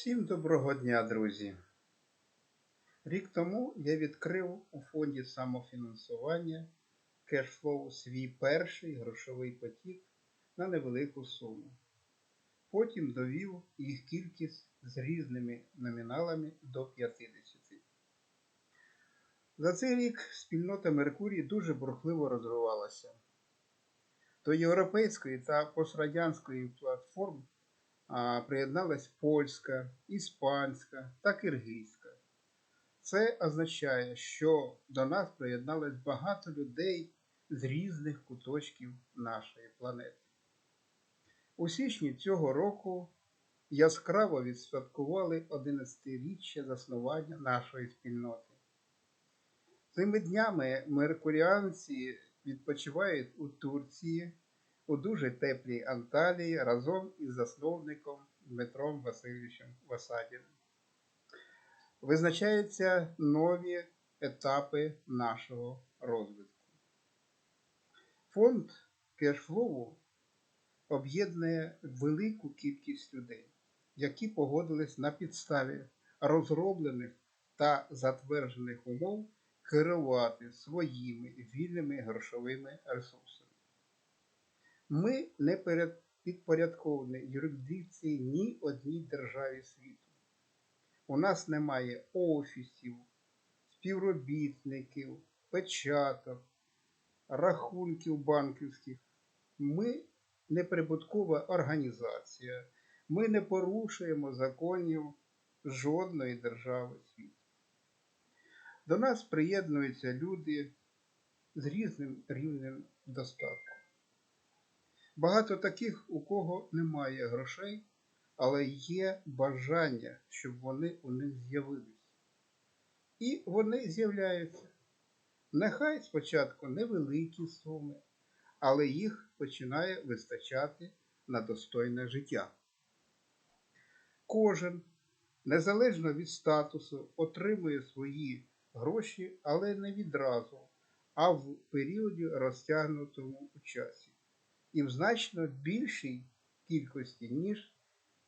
Всім доброго дня, друзі! Рік тому я відкрив у фонді самофінансування кешфлоу свій перший грошовий потік на невелику суму. Потім довів їх кількість з різними номіналами до 50. За цей рік спільнота Меркурій дуже бурхливо розвивалася. До європейської та пострадянської платформ приєдналась польська, іспанська та киргизька. Це означає, що до нас приєдналось багато людей з різних куточків нашої планети. У січні цього року яскраво відсвяткували 11-річчя заснування нашої спільноти. Цими днями меркуріанці відпочивають у Турції, у дуже теплій Анталії разом із засновником Дмитром Васильовичем Васадіним. Визначаються нові етапи нашого розвитку. Фонд кешфлоу об'єднує велику кількість людей, які погодились на підставі розроблених та затверджених умов керувати своїми вільними грошовими ресурсами. Ми не підпорядковані юрисдикції ні одній державі світу. У нас немає офісів, співробітників, печаток, рахунків банківських. Ми неприбуткова організація. Ми не порушуємо законів жодної держави світу. До нас приєднуються люди з різним рівнем достатку. Багато таких, у кого немає грошей, але є бажання, щоб вони у них з'явились. І вони з'являються. Нехай спочатку невеликі суми, але їх починає вистачати на достойне життя. Кожен, незалежно від статусу, отримує свої гроші, але не відразу, а в періоді розтягнутому у часі. І в значно більшій кількості, ніж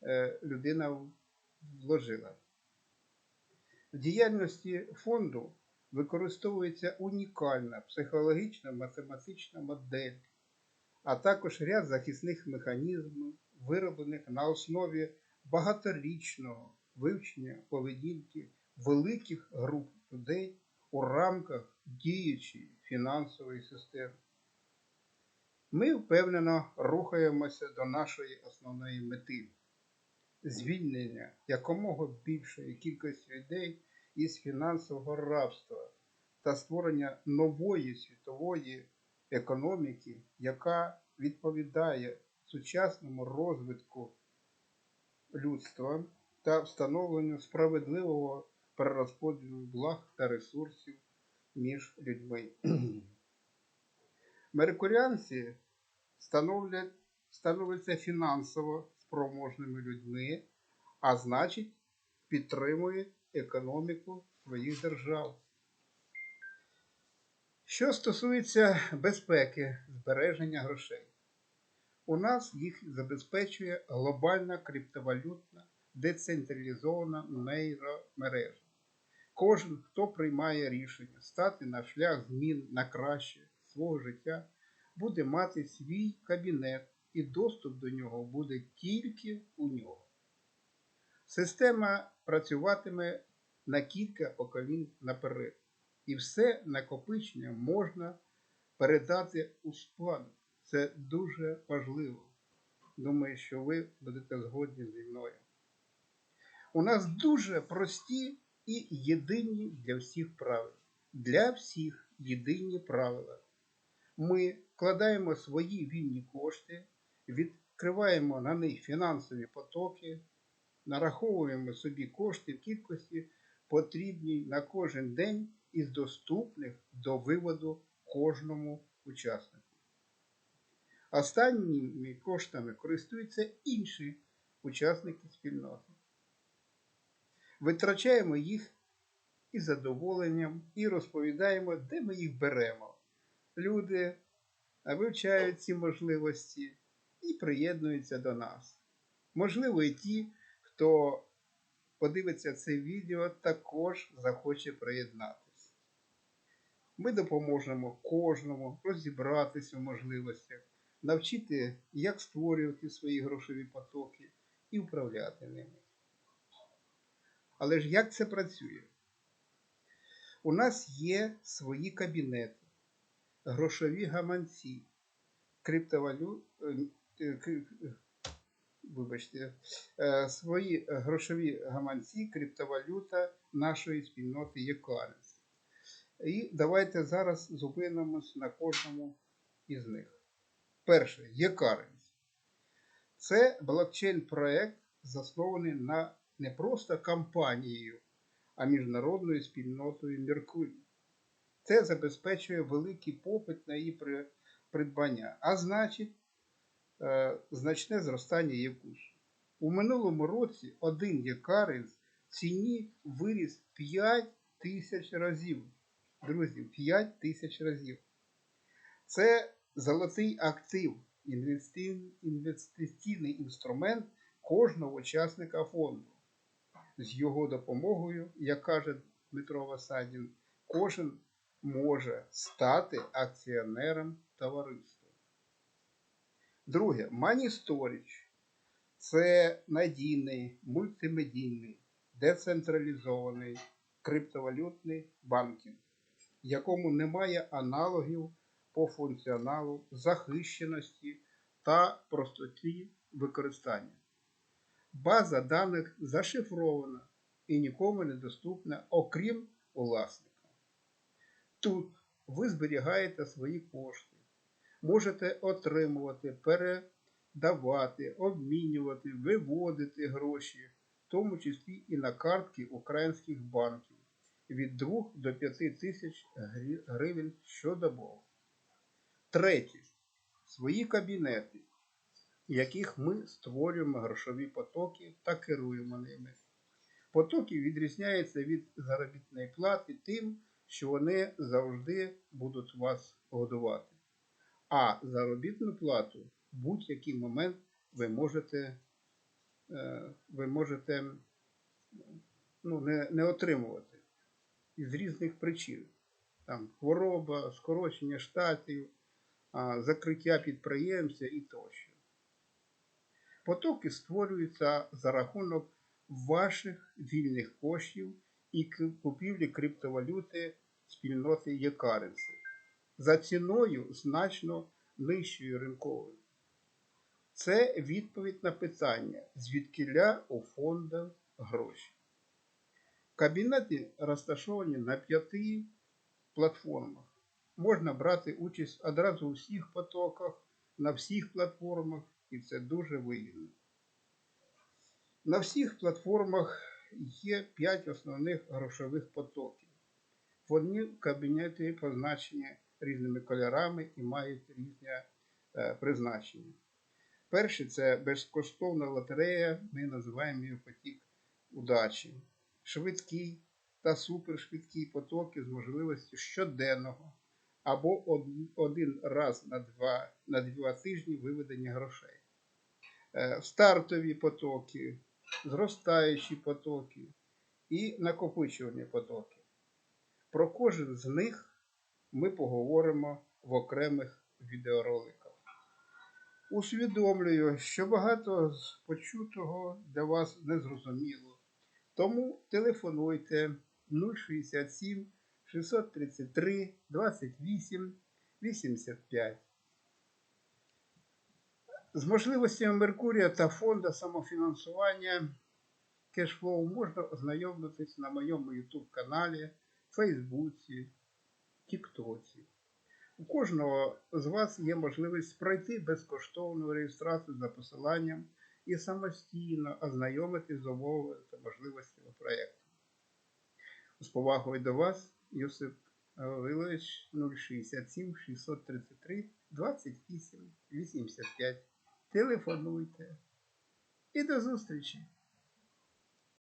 е, людина вложила. В діяльності фонду використовується унікальна психологічна математична модель, а також ряд захисних механізмів, вироблених на основі багаторічного вивчення поведінки великих груп людей у рамках діючої фінансової системи. Ми впевнено рухаємося до нашої основної мети звільнення якомога більшої кількості людей із фінансового рабства та створення нової світової економіки, яка відповідає сучасному розвитку людства та встановленню справедливого перерозподілу благ та ресурсів між людьми. Меркуріанці становлять, становляться фінансово спроможними людьми, а значить, підтримують економіку своїх держав. Що стосується безпеки збереження грошей, у нас їх забезпечує глобальна криптовалютна децентралізована нейромережа. Кожен, хто приймає рішення стати на шлях змін на краще свого життя, буде мати свій кабінет і доступ до нього буде тільки у нього. Система працюватиме на кілька поколінь наперед, і все накопичення можна передати у спадок. Це дуже важливо. Думаю, що ви будете згодні зі мною. У нас дуже прості і єдині для всіх правила. Для всіх єдині правила. Ми вкладаємо свої вільні кошти, відкриваємо на них фінансові потоки, нараховуємо собі кошти в кількості, потрібній на кожен день із доступних до виводу кожному учаснику. Останніми коштами користуються інші учасники спільноти. Витрачаємо їх із задоволенням і розповідаємо, де ми їх беремо. Люди вивчають ці можливості і приєднуються до нас. Можливо, і ті, хто подивиться це відео, також захоче приєднатися. Ми допоможемо кожному розібратися в можливостях, навчити, як створювати свої грошові потоки і управляти ними. Але ж як це працює? У нас є свої кабінети, грошові гаманці, е, е, е, вибачте, свої грошові гаманці, криптовалюта нашої спільноти Єкарес. І давайте зараз зупинимось на кожному із них. Перше, Єкарес. Це блокчейн-проект, заснований на не просто компанією, а міжнародною спільнотою Меркурій. Це забезпечує великий попит на її придбання, а значить, е, значне зростання її курсу. У минулому році один єкарин в ціні виріс 5 тисяч разів. Друзі, 5 тисяч разів. Це золотий актив, інвестиційний інструмент кожного учасника фонду. З його допомогою, як каже Дмитро Васадін, кожен може стати акціонером товариства. Друге, Money Storage – це надійний, мультимедійний, децентралізований криптовалютний банкінг, якому немає аналогів по функціоналу, захищеності та простоті використання. База даних зашифрована і нікому не доступна, окрім власника. Тут ви зберігаєте свої кошти, можете отримувати, передавати, обмінювати, виводити гроші, в тому числі і на картки українських банків від 2 до 5 тисяч гривень щодобово. Третє. Свої кабінети, в яких ми створюємо грошові потоки та керуємо ними. Потоки відрізняються від заробітної плати тим, що вони завжди будуть вас годувати. А заробітну плату в будь-який момент ви можете, е, ви можете ну, не, не отримувати із різних причин. Там хвороба, скорочення штатів, закриття підприємця і тощо. Потоки створюються за рахунок ваших вільних коштів і купівлі криптовалюти спільноти Єкаренси за ціною значно нижчою ринковою. Це відповідь на питання, звідкиля у фонда гроші. Кабінети розташовані на п'яти платформах. Можна брати участь одразу у всіх потоках, на всіх платформах, і це дуже вигідно. На всіх платформах є 5 основних грошових потоків. Вони кабінети позначені різними кольорами і мають різне призначення. Перший це безкоштовна лотерея, ми називаємо її потік удачі. Швидкий та супершвидкі потоки з можливістю щоденного або один раз на два, на два тижні виведення грошей. Е, Стартові потоки, зростаючі потоки і накопичувальні потоки. Про кожен з них ми поговоримо в окремих відеороликах. Усвідомлюю, що багато з почутого для вас незрозуміло. Тому телефонуйте 067 633 28 85. З можливостями Меркурія та фонду самофінансування кешфлоу можна ознайомитись на моєму YouTube каналі, Фейсбуці, Тіктоці. У кожного з вас є можливість пройти безкоштовну реєстрацію за посиланням і самостійно ознайомитись з умовами та можливостями проєкту. З повагою до вас, Йосип Гаврилович 067 633 28 85. Телефонуйте. І до зустрічі!